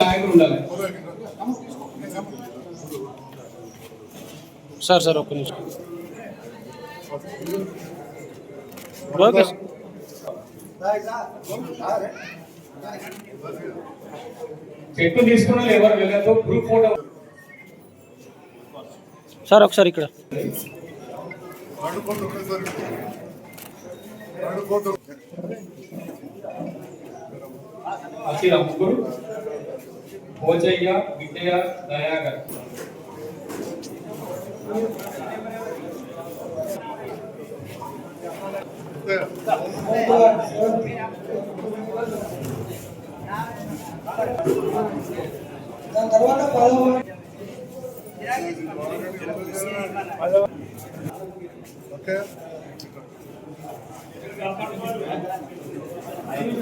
నాయకులు ఉండాలి sir sir ఒక్క నిమిషం. ఓకే. సార్. చెట్టు తీసుకున్న వాళ్ళు ఎవరు వెళ్ళదు గ్రూప్ ఫోటో సార్ ఒకసారి ఇక్కడ. అఖిల ముగ్గురు భోజయ్య విజయ దయాగర్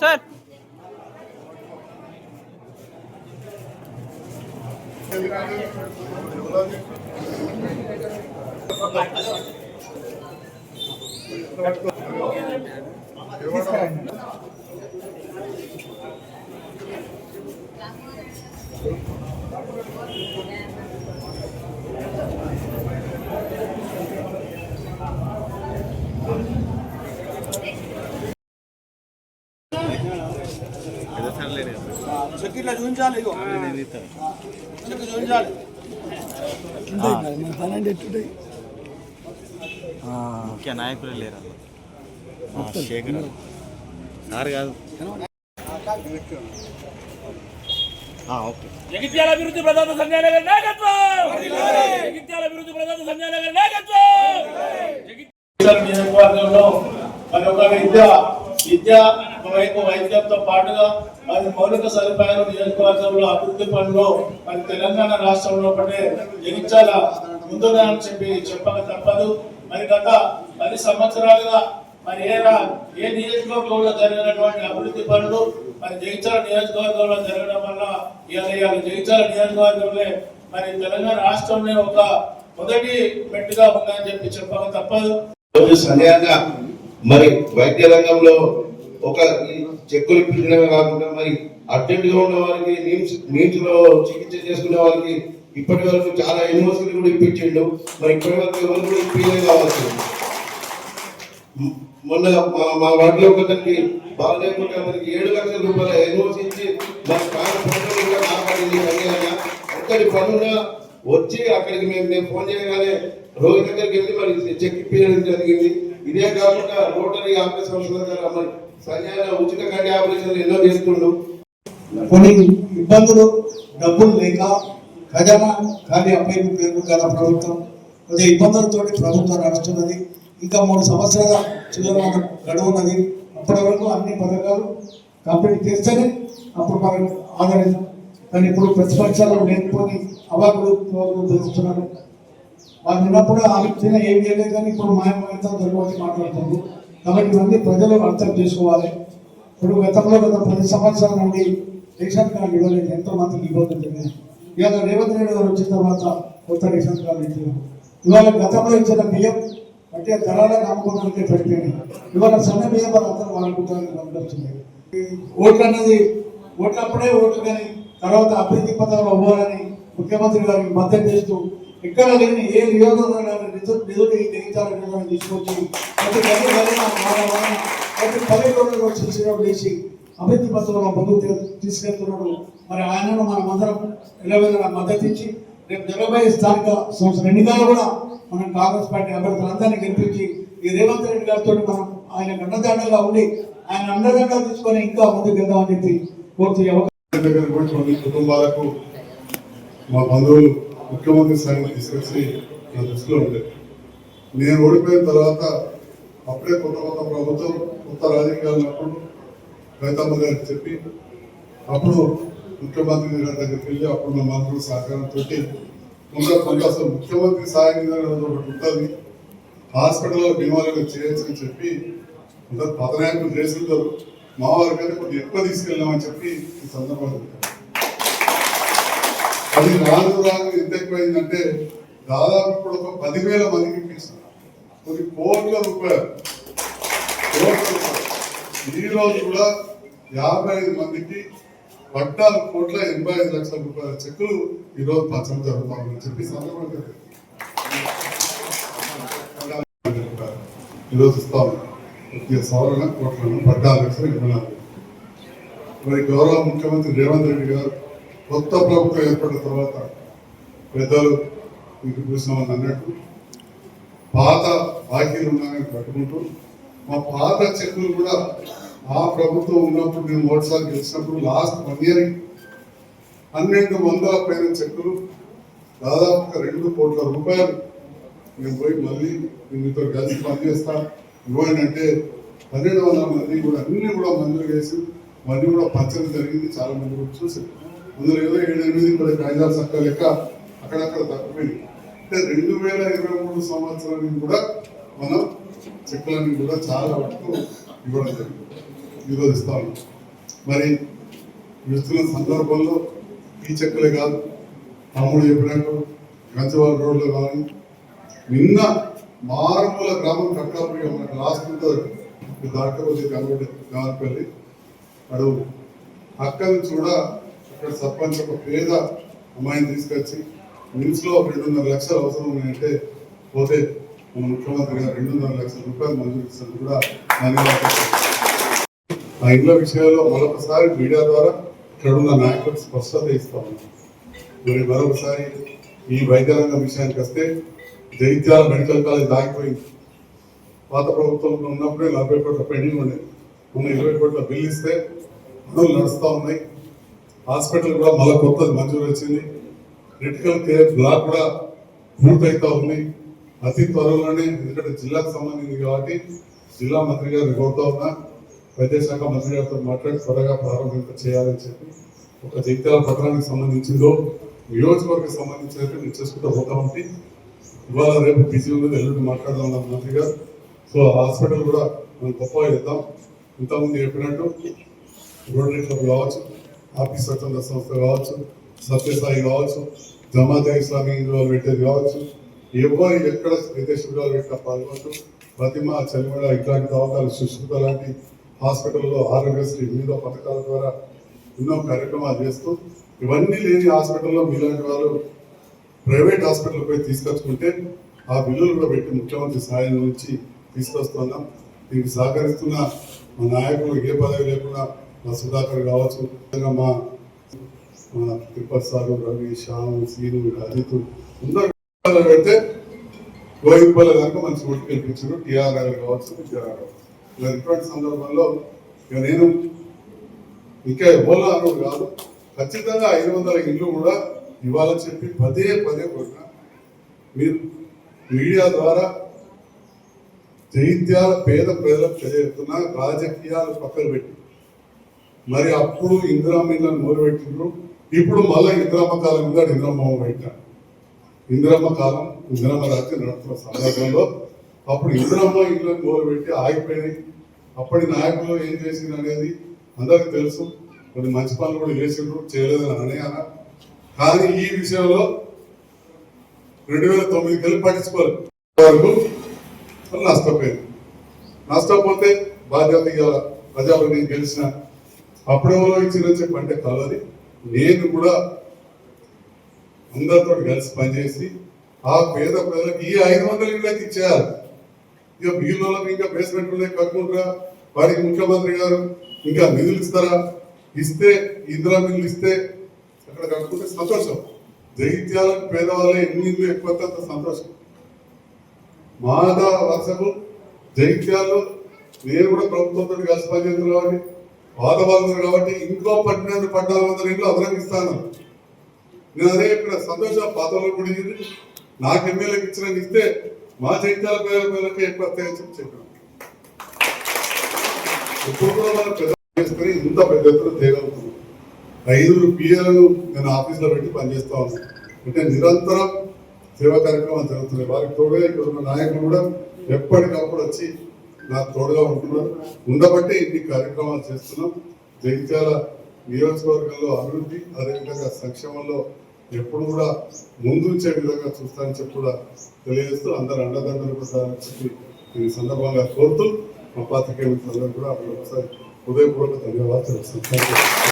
సార్. చెక్కిట్లా చూపించాలి ఇగో. చెక్కి చూపించాలి. ముఖ్య నాయకులే లేరు. శేఖర్. సార్ కాదు. ఆ, ఓకే. జగిత్యాల అభివృద్ధి ప్రదాత సంజయ్ నగర్ నాయకత్వం! జగిత్యాల అభివృద్ధి ప్రదాత సంజయ్ నగర్ నాయకత్వం జగిత్యాల నియోజకవర్గంలో మరి ఒక విద్య విద్య ఒకవైపు వైద్యంతో పాటుగా మరి మౌలిక సదుపాయాలు నియోజకవర్గంలో అభివృద్ధి పనులు మరి తెలంగాణ రాష్ట్రంలో పడే జగిత్యాల ముందుగా అని చెప్పి చెప్పక తప్పదు. మరి గత పది సంవత్సరాలుగా మరి ఏ రా- ఏ నియోజకవర్గంలో జరిగినటువంటి అభివృద్ధి పనులు మరి జగిత్యాల నియోజకవర్గంలో జరగడం వల్ల ఇవాళ ఇవాళ జగిత్యాల నియోజకవర్గంలో మరి తెలంగాణ రాష్ట్రంలో ఒక మొదటి మెట్టుగా ఉందని చెప్పి చెప్పక తప్పదు. సమయంగా మరి వైద్య రంగంలో ఒక చెక్కులు ఇప్పించడమే కాకుండా మరి అర్జెంట్గా ఉన్న వారికి నీమ్స్ నీమ్స్లో చికిత్స చేసుకునే వారికి ఇప్పటి వరకు చాలా యూనివర్సిటీలు కూడా ఇప్పించిండు. మరి ఇప్పటి వరకు ఎవరు కూడా ఇప్పించే కావచ్చు మొన్న మా- మా వార్డులో ఒకరికి బాగలేకుండా మనకి ఏడు లక్షల రూపాయల యూనివర్సిటీ ఇచ్చి మన ప్రాణ పనులు కూడా కాపాడింది కళ్యాణ అక్కడి పనుల వచ్చి అక్కడికి మేము మేము ఫోన్ చేయగానే రోగి దగ్గరికి వెళ్ళి మరి చెక్ ఇప్పించడం జరిగింది. ఇదే కాకుండా రోటరీ ఆఫీస్ సంస్థ దగ్గర మరి సంజయ్ ఉచిత కంటి ఆపరేషన్లు ఎన్నో చేస్తుండు కొన్ని ఇబ్బందులు డబ్బులు లేక ఖజానా ఖాళీ అప్పయ్య పేరు గల ప్రభుత్వం కొద్ది ఇబ్బందులతో ప్రభుత్వం నడుస్తున్నది. ఇంకా మూడు సంవత్సరాల చిల్లర గడువున్నది. అప్పటి వరకు అన్ని పథకాలు కంప్లీట్ చేస్తేనే అప్పుడు మనం ఆదరిస్తాం కానీ ఇప్పుడు ప్రతిపక్షాలు లేకపోతే అవాకులు తెలుస్తున్నారు వాళ్ళు ఉన్నప్పుడు ఆలోచన ఏం చేయలేదు కానీ ఇప్పుడు మాయమాయంతో దొరకబట్టి మాట్లాడుతుంది. కాబట్టి ఇవన్నీ ప్రజలు అర్థం చేసుకోవాలి. ఇప్పుడు గతంలో గత పది సంవత్సరాల నుండి రేషన్ కార్డు ఇవ్వలేదు. ఎంతో మందికి ఇబ్బంది జరిగింది ఇవాళ రేవంత్ రెడ్డి గారు వచ్చిన తర్వాత కొత్త రేషన్ కార్డు ఇచ్చారు. ఇవాళ గతంలో ఇచ్చిన బియ్యం అంటే ధరలకు అమ్ముకోవడానికి పెట్టింది ఇవాళ సన్న బియ్యం వాళ్ళందరూ వాడుకుంటారని గమనిస్తుంది ఓట్లు అనేది ఓట్లప్పుడే ఓట్లు కానీ తర్వాత అభివృద్ధి పథకంలో అవ్వాలని ముఖ్యమంత్రి గారికి మద్దతు చేస్తూ ఇక్కడ లేని ఏ నియోజకవర్గాన్ని నిధులు నిధులు గ్రహించాలని తీసుకొచ్చి ప్రతి గది ప్రతి పల్లెటూరులో చేసినప్పుడు చేసి అభివృద్ధి పథకంలో ముందుకు తీసుకెళ్తున్నాడు. మరి ఆయనను మనం అందరం నిలవేళ మద్దతు ఇచ్చి రేపు జరగబోయే స్థానిక సంస్థల ఎన్నికల్లో కూడా మనం కాంగ్రెస్ పార్టీ అభ్యర్థులందరినీ గెలిపించి ఈ రేవంత్ రెడ్డి గారితో మనం ఆయన అండదండగా ఉండి ఆయన అండదండగా తీసుకొని ఇంకా ముందుకు వెళ్దామని చెప్పి కోరుతూ అవకాశం. కుటుంబాలకు మా బంధువులు ముఖ్యమంత్రి స్థాయిని తీసుకొచ్చి నా దృష్టిలో ఉండేది నేను ఓడిపోయిన తర్వాత అప్పుడే కొత్త కొత్త ప్రభుత్వం కొత్త రాజకీయాలు ఉన్నప్పుడు రైతమ్మ గారికి చెప్పి అప్పుడు ముఖ్యమంత్రి గారి దగ్గరికి వెళ్ళి అప్పుడు నా మంత్రుల సహకారంతో కొంత కొంత అసలు ముఖ్యమంత్రి సహాయం ఒకటి ఉంటుంది. హాస్పిటల్లో బీమాలు చేయొచ్చు అని చెప్పి కొంత పదనాయకులు చేస్తుంటారు మా వారికైతే కొంచెం ఎక్కువ తీసుకెళ్ళామని చెప్పి ఈ సందర్భంగా అది నాలుగు రాను ఎంత ఎక్కువైందంటే దాదాపు ఇప్పుడు ఒక పదివేల మందికి ఇప్పిస్తున్నారు. కొన్ని కోట్ల రూపాయలు. కోట్ల ఈ రోజు కూడా యాభై ఐదు మందికి పద్నాలుగు కోట్ల ఎనభై ఐదు లక్షల రూపాయల చెక్కులు ఈరోజు రోజు పంచడం జరుగుతామని చెప్పి సందర్భంగా ఈరోజు ఇస్తాము సవరణ కోట్లను పద్నాలుగు లక్షలు ఇవ్వనాలి మరి గౌరవ ముఖ్యమంత్రి రేవంత్ రెడ్డి గారు కొత్త ప్రభుత్వం ఏర్పడిన తర్వాత పెద్దలు మీకు చూసినామని అన్నట్టు పాత బాకీలు ఉన్నాయని పట్టుకుంటూ మా పాత చెక్కులు కూడా ఆ ప్రభుత్వం ఉన్నప్పుడు నేను మూడుసార్లు గెలిచినప్పుడు లాస్ట్ వన్ ఇయర్ పన్నెండు వందల పైన చెక్కులు దాదాపు ఒక రెండు కోట్ల రూపాయలు నేను పోయి మళ్ళీ మీతో కలిసి పనిచేస్తా. ఇవ్వండి పన్నెండు వందల మంది కూడా అన్ని కూడా మందులు వేసి మళ్ళీ కూడా పంచడం జరిగింది చాలా మంది కూడా చూసారు అందులో ఏదో ఏడు ఎనిమిది పది కాగితాల చక్క లెక్క అక్కడక్కడ తప్పిపోయింది. అంటే రెండు వేల ఇరవై మూడు సంవత్సరానికి కూడా మనం చెక్కులన్నీ కూడా చాలా వరకు ఇవ్వడం జరిగింది. ఈరోజు మరి ఇస్తున్న సందర్భంలో ఈ చెక్కులే కాదు తమ్ముడు చెప్పినట్టు గంచవాల రోడ్లో కానీ నిన్న మారుమూల గ్రామం కట్టాపురిగా మనకు లాస్ట్ ఉంటుంది దాటకపోతే కనబడి గానపల్లి అడుగు అక్కడి నుంచి కూడా ఇక్కడ సర్పంచ్ ఒక పేద అమ్మాయిని తీసుకొచ్చి నిమ్స్లో రెండున్నర లక్షలు అవసరం ఉన్నాయంటే పోతే మన ముఖ్యమంత్రి గారు రెండున్నర లక్షల రూపాయలు మంజూరు ఇచ్చినందుకు కూడా ధన్యవాదాలు ఆ ఇంట్లో విషయాల్లో మరొకసారి మీడియా ద్వారా ఇక్కడ ఉన్న నాయకులకు స్పష్టత ఇస్తాము మరి మరొకసారి ఈ వైద్యరంగ విషయానికి వస్తే జైత్యాల మెడికల్ కాలేజ్ ఆగిపోయింది. పాత ప్రభుత్వంలో ఉన్నప్పుడే నలభై కోట్ల పెండింగ్ ఉండేది. మొన్న ఇరవై కోట్ల బిల్లు ఇస్తే పనులు నడుస్తూ ఉన్నాయి. హాస్పిటల్ కూడా మళ్ళీ కొత్తది మంజూరు వచ్చింది. క్రిటికల్ కేర్ బ్లాక్ కూడా పూర్తయితా ఉంది. అతి త్వరలోనే ఎందుకంటే జిల్లాకు సంబంధించింది కాబట్టి జిల్లా మంత్రి గారిని కోరుతా ఉన్నా వైద్యశాఖ మంత్రి గారితో మాట్లాడి త్వరగా ప్రారంభింప చేయాలని చెప్పి ఒక జగిత్యాల పత్రానికి సంబంధించిందో నియోజకవర్గం సంబంధించినట్టు నేను చేసుకుంటూ పోతా ఉంటే. ఇవాళ రేపు బిజీ ఉన్నది ఎల్లుండి మాట్లాడదాం మంత్రి గారు. సో ఆ హాస్పిటల్ కూడా మనం గొప్పగా చేద్దాం. ఇంతకుముందు చెప్పినట్టు రోడ్ క్లబ్ కావచ్చు ఆఫీస్ స్వచ్ఛంద సంస్థ కావచ్చు సత్యసాయి కావచ్చు జమాతే స్వామి ఇందులో పెట్టేది కావచ్చు. ఎవరు ఎక్కడ విదేశ శిబిరాలు పెట్టినా పాల్గొంటూ ప్రతిమ చలిమడ ఇట్లాంటి అవకాశాలు సుశ్రుత లాంటి హాస్పిటల్లో ఆరోగ్యశ్రీ వివిధ పథకాల ద్వారా ఎన్నో కార్యక్రమాలు చేస్తూ ఇవన్నీ లేని హాస్పిటల్లో మీలాంటి వాళ్ళు ప్రైవేట్ హాస్పిటల్ పోయి తీసుకొచ్చుకుంటే ఆ బిల్లులు కూడా పెట్టి ముఖ్యమంత్రి సహాయం నుంచి తీసుకొస్తున్నాం. దీనికి సహకరిస్తున్న మా నాయకులు ఏ పదవి లేకుండా మా సుధాకర్ కావచ్చు మా మా తిరుపతి సారు రవి శ్యామ్ సీను అజిత్ అందరూ పెడితే గోవిందపల్లి కనుక మంచి ఓటు గెలిపించారు. టీఆర్ఆర్ కావచ్చు కావచ్చు. ఇలా ఇటువంటి సందర్భంలో ఇక నేను ఇంకా ఎవరు అన్నాడు కాదు. ఖచ్చితంగా ఐదు వందల ఇల్లు కూడా ఇవాళ చెప్పి పదే పదే కొట్టిన మీరు మీడియా ద్వారా జైత్యాల పేద ప్రజలకు తెలియజేస్తున్న రాజకీయాలు పక్కన పెట్టి మరి అప్పుడు ఇందిరామ్మ ఇళ్ళని మొదలుపెట్టిండ్రు ఇప్పుడు మళ్ళీ ఇందిరమ్మ కాలం మీద ఇందిరమ్మ పెట్టారు ఇందిరమ్మ కాలం ఇందిరమ్మ రాత్రి నడుస్తున్న సందర్భంలో అప్పుడు ఇందిరమ్మ ఇళ్ళని మొదలుపెట్టి ఆగిపోయినాయి అప్పటి నాయకులు ఏం చేసింది అనేది అందరికి తెలుసు. కొన్ని మంచి పనులు కూడా చేసిండ్రు చేయలేదని అనేయాల కానీ ఈ విషయంలో రెండు వేల తొమ్మిదికి వెళ్ళి పట్టించుకోరు. వరకు నష్టపోయింది. నష్టపోతే బాధ్యత ఇవ్వాలి ప్రజాప్రతినిధి గెలిచిన అప్పుడెవరో ఇచ్చిన చెప్పంటే కలది నేను కూడా అందరితో కలిసి పనిచేసి ఆ పేద ప్రజలకు ఈ ఐదు వందల ఇళ్ళకి ఇచ్చేయాలి. ఇక మిగిలిన ఇంకా బేస్మెంట్ ఉన్నాయి కట్టుకుంటారా? వారికి ముఖ్యమంత్రి గారు ఇంకా నిధులు ఇస్తారా? ఇస్తే ఇందిరా నిధులు ఇస్తే అక్కడ కట్టుకుంటే సంతోషం. జైత్యాలకు పేదవాళ్ళే ఎన్ని ఇల్లు ఎక్కువ అంత సంతోషం. మాదా వరుసకు జైత్యాల్లో నేను కూడా ప్రభుత్వంతో కలిసి పనిచేస్తున్నాను కాబట్టి కాబట్టి ఇంకో పన్నెండు పద్నాలుగు వందల ఇంట్లో అదనంగా ఇస్తాను. నేను అదే ఇక్కడ సంతోషం పాత పుడింది నాకు ఎమ్మెల్యేకి ఇచ్చిన ఇస్తే మా జైత్యాల పేద పేదలకి ఎక్కువ వస్తాయని చెప్పి చెప్పాను. ఇప్పుడు కూడా మనం పెద్ద చేసుకుని ఇంత పెద్ద ఎత్తున చేయగలుగుతున్నాం ఐదుగురు పిఎలను నేను ఆఫీస్లో పెట్టి పనిచేస్తా ఉన్నాను. అంటే నిరంతరం సేవా కార్యక్రమాలు జరుగుతున్నాయి. వారికి తోడే ఇక్కడ ఉన్న నాయకులు కూడా ఎప్పటికప్పుడు వచ్చి నాకు తోడుగా ఉంటున్నారు ఉండబట్టే ఇన్ని కార్యక్రమాలు చేస్తున్నాం. జగిత్యాల నియోజకవర్గంలో అభివృద్ధి అదేవిధంగా సంక్షేమంలో ఎప్పుడు కూడా ముందుంచే విధంగా చూస్తానని చెప్పి కూడా తెలియజేస్తూ అందరు అండదండలు కూడా చెప్పి ఈ సందర్భంగా కోరుతూ మా పాత్రికేయులందరూ కూడా ఒకసారి హృదయపూర్వక ధన్యవాదాలు. తెలుస్తున్నాను